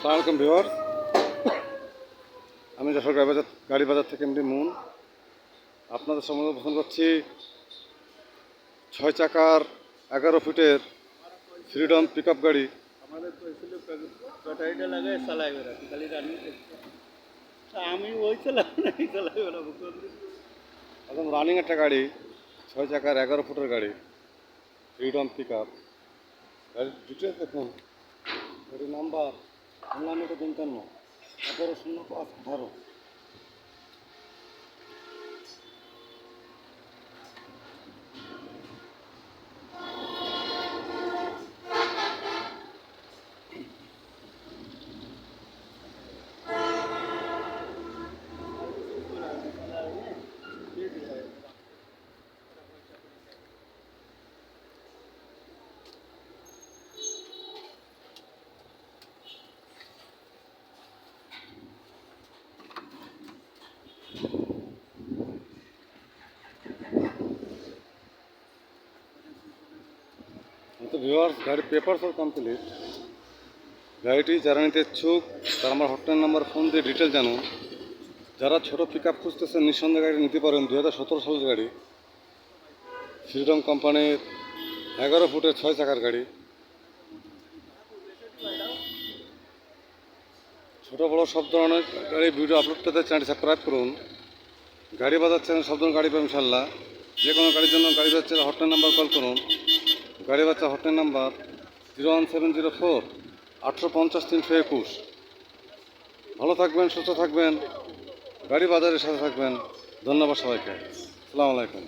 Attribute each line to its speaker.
Speaker 1: সালামালাইকুম ভিওর আমি যশোর গাড়ি বাজার গাড়ি বাজার থেকে এমডি মুন। আপনাদের সম্বন্ধে পছন্দ করছি ছয় চাকার এগারো ফিটের ফ্রিডম পিক আপ গাড়ি
Speaker 2: আমি ওই
Speaker 1: একদম রানিং একটা গাড়ি ছয় চাকার এগারো ফুটের গাড়ি ফ্রিডম পিক আপ গাড়ির ডিটেলস দেখুন। গাড়ির নাম্বার অনলাইনে পঞ্চান্ন এগারো শূন্য পাঁচ আঠারো তো ভিউয়ার্স গাড়ির পেপার সব কমপ্লিট গাড়িটি যারা নিতে ইচ্ছুক তারা আমার হটলাইন নাম্বার ফোন দিয়ে ডিটেল জানুন যারা ছোট পিক আপ খুঁজতেছেন নিঃসন্দেহে গাড়ি নিতে পারেন দু হাজার সতেরো সালের গাড়ি ফ্রিডম কোম্পানির এগারো ফুটের ছয় চাকার গাড়ি ছোট বড় সব ধরনের গাড়ি ভিডিও আপলোড পেতে চ্যানেলটি সাবস্ক্রাইব করুন। গাড়ি বাজার চ্যানেল সব ধরনের গাড়ি পাবেন ইনশাল্লাহ যে কোনো গাড়ির জন্য গাড়ি চ্যানেল হটলাইন নাম্বার কল করুন। গাড়ি বাচ্চা hotline number zero one seven zero four আটশো পঞ্চাশ তিনশো একুশ। ভালো থাকবেন, সুস্থ থাকবেন। গাড়ি বাজারের সাথে থাকবেন। ধন্যবাদ সবাইকে। আসসালামু আলাইকুম।